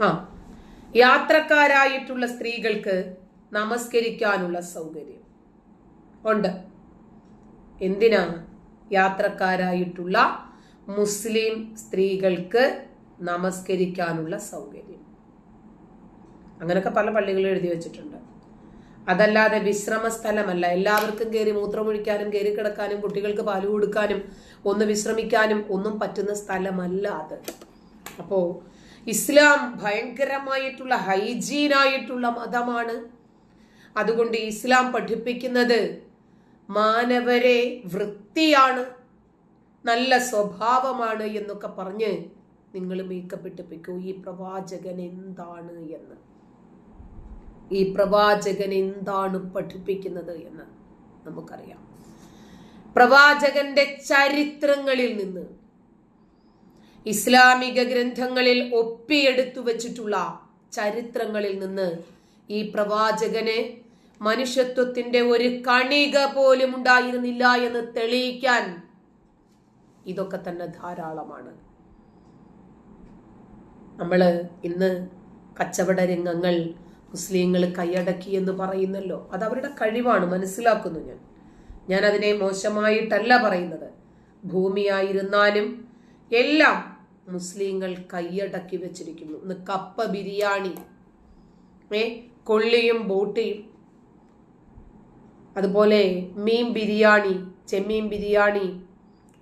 ആ. യാത്രക്കാരായിട്ടുള്ള സ്ത്രീകൾക്ക് നമസ്കരിക്കാനുള്ള സൗകര്യം. ഉണ്ട്. എന്തിനാണ് യാത്രക്കാരായിട്ടുള്ള മുസ്ലിം സ്ത്രീകൾക്ക് നമസ്കരിക്കാനുള്ള സൗകര്യം? അങ്ങനൊക്കെ പല പള്ളികളും എഴുതി വെച്ചിട്ടുണ്ട്. അതല്ലാതെ വിശ്രമ സ്ഥലമല്ല എല്ലാവർക്കും കയറി മൂത്രമൊഴിക്കാനും കയറി കിടക്കാനും കുട്ടികൾക്ക് പാൽ കൊടുക്കാനും ഒന്ന് വിശ്രമിക്കാനും ഒന്നും പറ്റുന്ന സ്ഥലമല്ല അത്. അപ്പോ ഇസ്ലാം ഭയങ്കരമായിട്ടുള്ള ഹൈജീനായിട്ടുള്ള മതമാണ്. അതുകൊണ്ട് ഇസ്ലാം പഠിപ്പിക്കുന്നത് മാനവരെ വൃത്തിയാണ് നല്ല സ്വഭാവമാണ് എന്നൊക്കെ പറഞ്ഞ് നിങ്ങൾ മേക്കപ്പ് ഇട്ടിപ്പിക്കൂ ഈ പ്രവാചകൻ എന്താണ് എന്ന്? ഈ പ്രവാചകൻ എന്താണ് പഠിപ്പിക്കുന്നത് എന്ന് നമുക്കറിയാം. പ്രവാചകന്റെ ചരിത്രങ്ങളിൽ നിന്ന് ഇസ്ലാമിക ഗ്രന്ഥങ്ങളിൽ ഒപ്പിയെടുത്തു വച്ചിട്ടുള്ള ചരിത്രങ്ങളിൽ നിന്ന് ഈ പ്രവാചകന് മനുഷ്യത്വത്തിന്റെ ഒരു കണിക പോലും ഉണ്ടായിരുന്നില്ല എന്ന് തെളിയിക്കാൻ ഇതൊക്കെ തന്നെ ധാരാളമാണ്. നമ്മൾ ഇന്ന് കച്ചവട രംഗങ്ങൾ മുസ്ലിങ്ങൾ കൈയടക്കി എന്ന് പറയുന്നല്ലോ. അത് അവരുടെ കഴിവാണ് മനസ്സിലാക്കുന്നു ഞാൻ. ഞാൻ അതിനെ മോശമായിട്ടല്ല പറയുന്നത്. ഭൂമിയായിരുന്നാലും എല്ലാം മുസ്ലിങ്ങൾ കൈയടക്കി വെച്ചിരിക്കുന്നു. ഇന്ന് കപ്പ ബിരിയാണി. ഏ കൊള്ളിയും ബോട്ടിയും. അതുപോലെ മീൻ ബിരിയാണി ചെമ്മീൻ ബിരിയാണി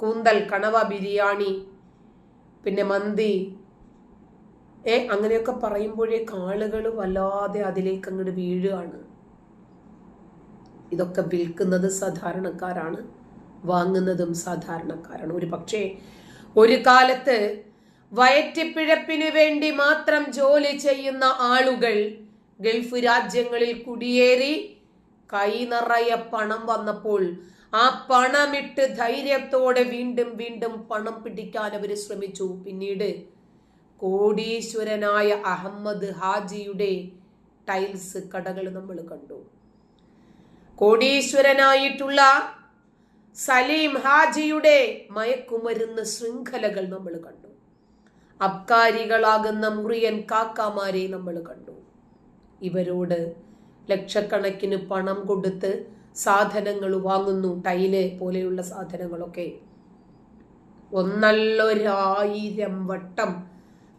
കൂന്തൽ കണവ ബിരിയാണി പിന്നെ മന്തി. ഏ അങ്ങനെയൊക്കെ പറയുമ്പോഴേക്ക് ആളുകൾ വല്ലാതെ അതിലേക്ക് അങ്ങോട്ട് വീഴുകയാണ്. ഇതൊക്കെ വിൽക്കുന്നത് സാധാരണക്കാരാണ് വാങ്ങുന്നതും സാധാരണക്കാരാണ്. ഒരു പക്ഷേ ഒരു കാലത്ത് വയറ്റിപ്പിഴപ്പിന് വേണ്ടി മാത്രം ജോലി ചെയ്യുന്ന ആളുകൾ ഗൾഫ് രാജ്യങ്ങളിൽ കുടിയേറി കൈ നിറയെ പണം വന്നപ്പോൾ ആ പണമിട്ട് ധൈര്യത്തോടെ വീണ്ടും വീണ്ടും പണം പിടിക്കാൻ അവർ ശ്രമിച്ചു. പിന്നീട് കോടീശ്വരനായ അഹമ്മദ് ഹാജിയുടെ ടൈൽസ് കടകൾ നമ്മൾ കണ്ടു. കോടീശ്വരനായിട്ടുള്ള സലീം ഹാജിയുടെ മയക്കുമരുന്ന് ശൃംഖലകൾ നമ്മൾ കണ്ടു. അബ്കാരികളാകുന്ന മുറിയൻ കാക്കാമാരെ നമ്മൾ കണ്ടു. ഇവരോട് ലക്ഷക്കണക്കിന് പണം കൊടുത്ത് സാധനങ്ങൾ വാങ്ങുന്നു ടൈൽ പോലെയുള്ള സാധനങ്ങളൊക്കെ. ഒന്നല്ലൊരായിരം വട്ടം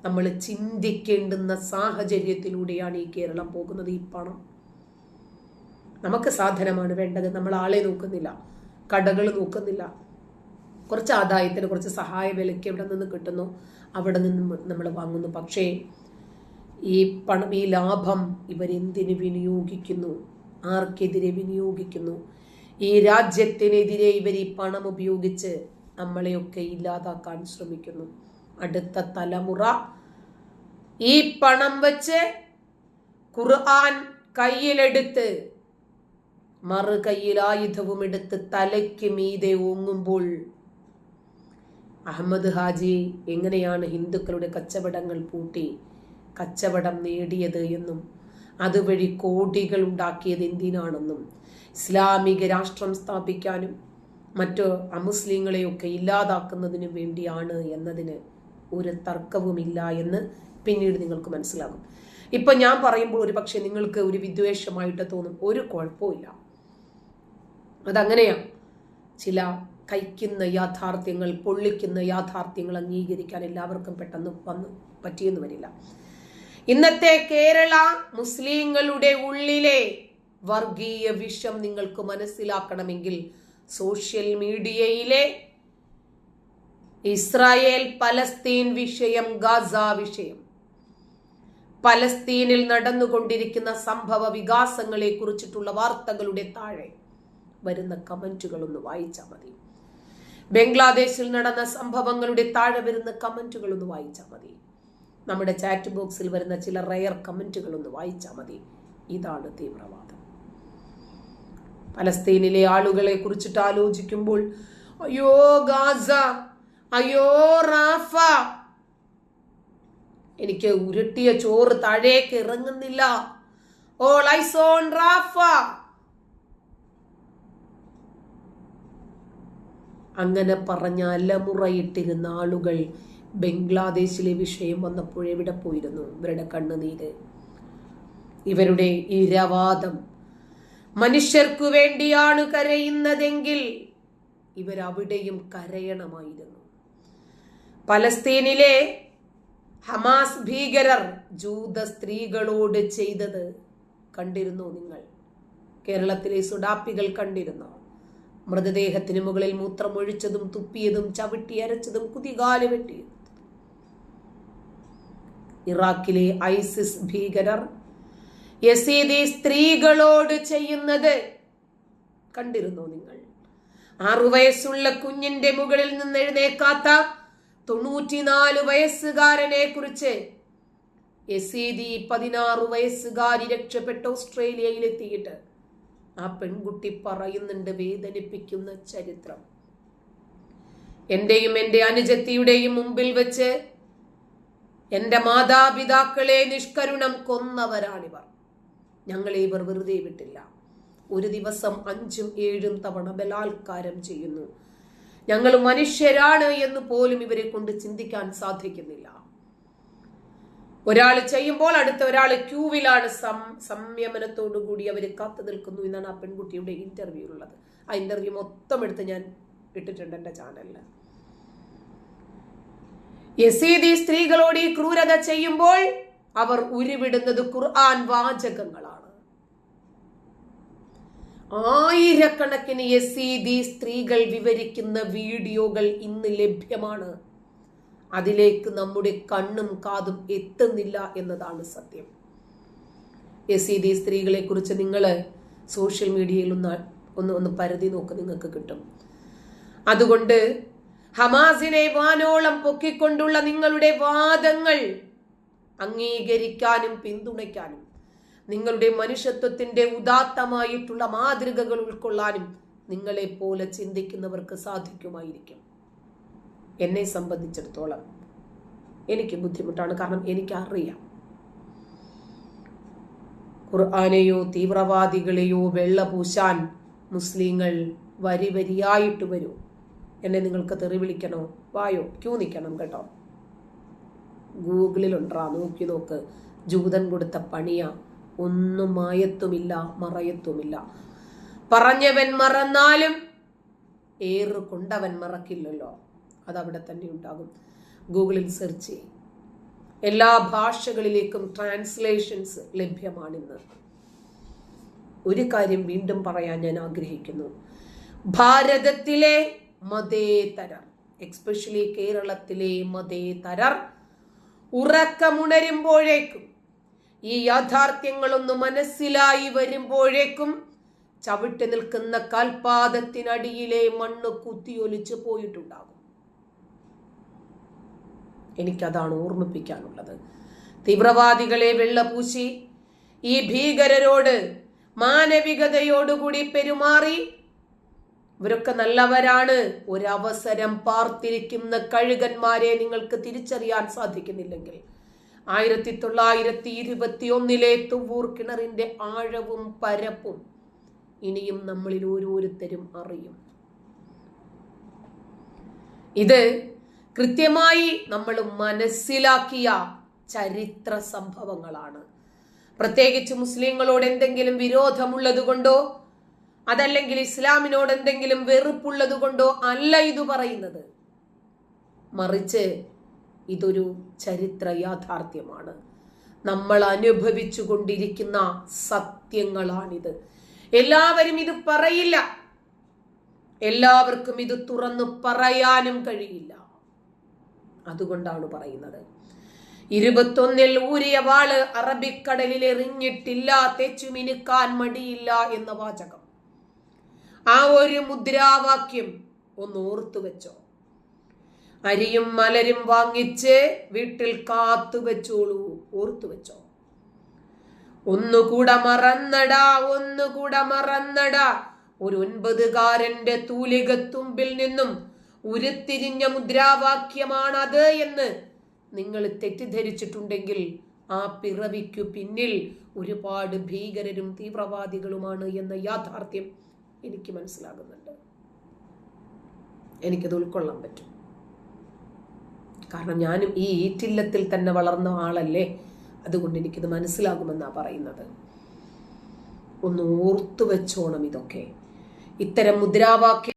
നമ്മൾ ചിന്തിക്കേണ്ടുന്ന സാഹചര്യത്തിലൂടെയാണ് ഈ കേരളം പോകുന്നത് ഈ പണം. നമുക്ക് സാധനമാണ് വേണ്ടത് നമ്മൾ ആളെ നോക്കുന്നില്ല കടകൾ നോക്കുന്നില്ല. കുറച്ച് ആദായത്തിന് കുറച്ച് സഹായ വിലയ്ക്ക് എവിടെ നിന്ന് കിട്ടുന്നു. അവിടെ നിന്ന് നമ്മൾ വാങ്ങുന്നു. പക്ഷേ ഈ പണം ഈ ലാഭം ഇവരെന്തിന് വിനിയോഗിക്കുന്നു? ആർക്കെതിരെ വിനിയോഗിക്കുന്നു? ഈ രാജ്യത്തിനെതിരെ ഇവർ ഈ പണം ഉപയോഗിച്ച് നമ്മളെയൊക്കെ ഇല്ലാതാക്കാൻ ശ്രമിക്കുന്നു. അടുത്ത തലമുറ ഈ പണം വച്ച് ഖുർആൻ കയ്യിലെടുത്ത് മറു കയ്യിൽ ആയുധവും എടുത്ത് തലയ്ക്ക് മീതെ ഓങ്ങുമ്പോൾ അഹമ്മദ് ഹാജി എങ്ങനെയാണ് ഹിന്ദുക്കളുടെ കച്ചവടങ്ങൾ പൂട്ടി കച്ചവടം നേടിയത് എന്നും അതുവഴി കോടികൾ ഉണ്ടാക്കിയത് എന്തിനാണെന്നും ഇസ്ലാമിക രാഷ്ട്രം സ്ഥാപിക്കാനും മറ്റു അമുസ്ലിങ്ങളെയൊക്കെ ഇല്ലാതാക്കുന്നതിനും വേണ്ടിയാണ് എന്നതിന് ഒരു തർക്കവുമില്ല എന്ന് പിന്നീട് നിങ്ങൾക്ക് മനസ്സിലാകും. ഇപ്പൊ ഞാൻ പറയുമ്പോൾ ഒരു പക്ഷെ നിങ്ങൾക്ക് ഒരു വിദ്വേഷമായിട്ട് തോന്നും. ഒരു കുഴപ്പമില്ല അതങ്ങനെയാ. ചില കൈക്കുന്ന യാഥാർത്ഥ്യങ്ങൾ പൊള്ളിക്കുന്ന യാഥാർത്ഥ്യങ്ങൾ അംഗീകരിക്കാൻ എല്ലാവർക്കും പെട്ടെന്ന് വന്ന് പറ്റിയെന്ന് വരില്ല. ഇന്നത്തെ കേരള മുസ്ലിങ്ങളുടെ ഉള്ളിലെ വർഗീയ വിഷം നിങ്ങൾക്ക് മനസ്സിലാക്കണമെങ്കിൽ സോഷ്യൽ മീഡിയയിലെ ഇസ്രായേൽ പലസ്തീൻ വിഷയം ഗാസ വിഷയം പലസ്തീനിൽ നടന്നുകൊണ്ടിരിക്കുന്ന സംഭവ വികാസങ്ങളെ കുറിച്ചിട്ടുള്ള വാർത്തകളുടെ താഴെ വരുന്ന കമന്റുകളൊന്ന് വായിച്ചാൽ മതി. ബംഗ്ലാദേശിൽ നടന്ന സംഭവങ്ങളുടെ താഴെ വരുന്ന കമന്റുകൾ ഒന്ന് വായിച്ചാൽ മതി. നമ്മുടെ ചാറ്റ് ബോക്സിൽ വരുന്ന ചില റയർ കമന്റുകൾ ഒന്ന് വായിച്ചാൽ മതി. ഇതാണ് തീവ്രവാദം. പലസ്തീനിലെ ആളുകളെ കുറിച്ചിട്ട് ആലോചിക്കുമ്പോൾ അയ്യോ ഗാസ! അയ്യോ റാഫ! എനിക്ക് ഉരുട്ടിയ ചോറ് താഴേക്ക് ഇറങ്ങുന്നില്ല. ഓ ലൈസോൺ റാഫ! അങ്ങനെ പറഞ്ഞ അലമുറയിട്ടിരുന്ന ആളുകൾ ബംഗ്ലാദേശിലെ വിഷയം വന്നപ്പോൾ എവിടെ പോയിരുന്നു ഇവരുടെ കണ്ണുനീര്. ഇവരുടെ ഇരവാദം. മനുഷ്യർക്കു വേണ്ടിയാണ് കരയുന്നതെങ്കിൽ ഇവരവിടെയും കരയണമായിരുന്നു. പലസ്തീനിലെ ഹമാസ് ഭീകരർ ജൂത സ്ത്രീകളോട് ചെയ്തത് കണ്ടിരുന്നു നിങ്ങൾ? കേരളത്തിലെ സുഡാപ്പികൾ കണ്ടിരുന്നു? മൃതദേഹത്തിന് മുകളിൽ മൂത്രമൊഴിച്ചതും തുപ്പിയതും ചവിട്ടി അരച്ചതും കുതികാൽ വെട്ടിയതും ഇറാഖിലെ ഐസിസ് ഭീകരർ യസീദി സ്ത്രീകളോട് ചെയ്യുന്നത് കണ്ടിരുന്നു നിങ്ങൾ? ആറു വയസ്സുള്ള കുഞ്ഞിന്റെ മുകളിൽ നിന്ന് എഴുന്നേക്കാത്ത തൊണ്ണൂറ്റിനാല് വയസ്സുകാരനെ കുറിച്ച് യസീദി പതിനാറ് വയസ്സുകാരി രക്ഷപ്പെട്ട് ഓസ്ട്രേലിയയിലെത്തിയിട്ട് ആ പെൺകുട്ടി പറയുന്നുണ്ട് വേദനിപ്പിക്കുന്ന ചരിത്രം. എന്റെയും എന്റെ അനുജത്തിയുടെയും മുമ്പിൽ വെച്ച് എന്റെ മാതാപിതാക്കളെ നിഷ്കരുണം കൊന്നവരാണിവർ. ഞങ്ങളെ ഇവർ വെറുതെ വിട്ടില്ല. ഒരു ദിവസം അഞ്ചും ഏഴും തവണ ബലാത്കാരം ചെയ്യുന്നു. ഞങ്ങൾ മനുഷ്യരാണ് എന്ന് പോലും ഇവരെ കൊണ്ട് ചിന്തിക്കാൻ സാധിക്കുന്നില്ല. ഒരാൾ ചെയ്യുമ്പോൾ അടുത്ത ഒരാൾ ക്യൂവിലാണ് സം സംയമനത്തോടു കൂടി അവർ കാത്തു നിൽക്കുന്നു എന്നാണ് ആ പെൺകുട്ടിയുടെ ഇന്റർവ്യൂ ഉള്ളത്. ആ ഇന്റർവ്യൂ മൊത്തം എടുത്ത് ഞാൻ ഇട്ടിട്ടുണ്ട് എന്റെ ചാനലിൽ യസീദി സ്ത്രീകളോട് ഈ ക്രൂരത ചെയ്യുമ്പോൾ അവർ ഉരുവിടുന്നത് ഖുർആൻ വാചകങ്ങളാണ്. ആയിരക്കണക്കിന് യസീദി സ്ത്രീകൾ വിവരിക്കുന്ന വീഡിയോകൾ ഇന്ന് ലഭ്യമാണ്. അതിലേക്ക് നമ്മുടെ കണ്ണും കാതും എത്തുന്നില്ല എന്നതാണ് സത്യം. എസ് ഇ സ്ത്രീകളെ കുറിച്ച് നിങ്ങൾ സോഷ്യൽ മീഡിയയിൽ ഒന്ന് ഒന്ന് ഒന്ന് പരതി നോക്ക് നിങ്ങൾക്ക് കിട്ടും. അതുകൊണ്ട് ഹമാസിനെ വാനോളം പൊക്കിക്കൊണ്ടുള്ള നിങ്ങളുടെ വാദങ്ങൾ അംഗീകരിക്കാനും പിന്തുണയ്ക്കാനും നിങ്ങളുടെ മനുഷ്യത്വത്തിന്റെ ഉദാത്തമായിട്ടുള്ള മാതൃകകൾ ഉൾക്കൊള്ളാനും നിങ്ങളെ പോലെ ചിന്തിക്കുന്നവർക്ക് സാധിക്കുമായിരിക്കും. എന്നെ സംബന്ധിച്ചിടത്തോളം എനിക്ക് ബുദ്ധിമുട്ടാണ്. കാരണം എനിക്കറിയാം. ഖുർആാനെയോ തീവ്രവാദികളെയോ വെള്ള പൂശാൻ മുസ്ലിങ്ങൾ വരി വരിയായിട്ട് വരൂ. എന്നെ നിങ്ങൾക്ക് തെറി വിളിക്കണോ? വായോ ക്യൂ നിൽക്കണം കേട്ടോ. ഗൂഗിളിലുണ്ടാ? നോക്കി നോക്ക്. ജൂതൻ കൊടുത്ത പണിയ ഒന്നും മായത്തുമില്ല മറയത്തുമില്ല. പറഞ്ഞവൻ മറന്നാലും ഏറ് കൊണ്ടവൻ മറക്കില്ലല്ലോ. അതവിടെ തന്നെ ഉണ്ടാകും. ഗൂഗിളിൽ സെർച്ച് ചെയ്യും. എല്ലാ ഭാഷകളിലേക്കും ട്രാൻസ്ലേഷൻസ് ലഭ്യമാണിന്ന്. ഒരു കാര്യം വീണ്ടും പറയാൻ ഞാൻ ആഗ്രഹിക്കുന്നു. ഭാരതത്തിലെ മതേതരർ എക്സ്പെഷ്യലി കേരളത്തിലെ മതേതരർ ഉറക്കമുണരുമ്പോഴേക്കും ഈ യാഥാർത്ഥ്യങ്ങളൊന്ന് മനസ്സിലായി വരുമ്പോഴേക്കും ചവിട്ടി നിൽക്കുന്ന കാൽപാദത്തിനടിയിലെ മണ്ണ് കുത്തിയൊലിച്ച് പോയിട്ടുണ്ടാകും. എനിക്കതാണ് ഓർമ്മിപ്പിക്കാനുള്ളത്. തീവ്രവാദികളെ വെള്ളപൂശി ഈ ഭീകരരോട് മാനവികതയോടുകൂടി പെരുമാറി ഇവരൊക്കെ നല്ലവരാണ്. ഒരവസരം പാർത്തിരിക്കുന്ന കഴുകന്മാരെ നിങ്ങൾക്ക് തിരിച്ചറിയാൻ സാധിക്കുന്നില്ലെങ്കിൽ ആയിരത്തി തൊള്ളായിരത്തി ഇരുപത്തി ഒന്നിലെ തുവൂർ കിണറിന്റെ ആഴവും പരപ്പും ഇനിയും നമ്മളിൽ ഓരോരുത്തരും അറിയും. ഇത് കൃത്യമായി നമ്മൾ മനസ്സിലാക്കിയ ചരിത്ര സംഭവങ്ങളാണ്. പ്രത്യേകിച്ച് മുസ്ലിങ്ങളോട് എന്തെങ്കിലും വിരോധമുള്ളത് കൊണ്ടോ അതല്ലെങ്കിൽ ഇസ്ലാമിനോട് എന്തെങ്കിലും വെറുപ്പുള്ളത് കൊണ്ടോ അല്ല ഇത് പറയുന്നത്. മറിച്ച് ഇതൊരു ചരിത്ര യാഥാർത്ഥ്യമാണ്. നമ്മൾ അനുഭവിച്ചു കൊണ്ടിരിക്കുന്ന സത്യങ്ങളാണിത്. എല്ലാവരും ഇത് പറയില്ല. എല്ലാവർക്കും ഇത് തുറന്നു പറയാനും കഴിയില്ല. അതുകൊണ്ടാണ് പറയുന്നത്. ഇരുപത്തൊന്നിൽ ഊരിയ വാൾ അറബിക്കടലിൽ എറിഞ്ഞിട്ടില്ല തെച്ചു മിനുക്കാൻ മടിയില്ല എന്ന വാചകം. ആ ഒരു മുദ്രാവാക്യം ഒന്ന് ഓർത്തു വെച്ചോ. അരിയും മലരും വാങ്ങിച്ച് വീട്ടിൽ കാത്തു വെച്ചോളൂ ഓർത്തു വെച്ചോ. ഒന്നുകൂടെ മറന്നടാ ഒന്നുകൂടെ മറന്നടാ. ഒരു ഒൻപതുകാരന്റെ തൂലികത്തുമ്പിൽ നിന്നും ഉരുത്തിരിഞ്ഞ മുദ്രാവാക്യമാണത് എന്ന് നിങ്ങൾ തെറ്റിദ്ധരിച്ചിട്ടുണ്ടെങ്കിൽ ആ പിറവിക്കു പിന്നിൽ ഒരുപാട് ഭീകരരും തീവ്രവാദികളുമാണ് എന്ന യാഥാർത്ഥ്യം എനിക്ക് മനസ്സിലാകുന്നുണ്ട്. എനിക്കത് ഉൾക്കൊള്ളാൻ പറ്റും. കാരണം ഞാനും ഈ ഈറ്റില്ലത്തിൽ തന്നെ വളർന്ന ആളല്ലേ? അതുകൊണ്ട് എനിക്കിത് മനസ്സിലാകുമെന്നാണ് പറയുന്നത്. ഒന്ന് ഓർത്തു വെച്ചോണം ഇതൊക്കെ. ഇത്തരം മുദ്രാവാക്യം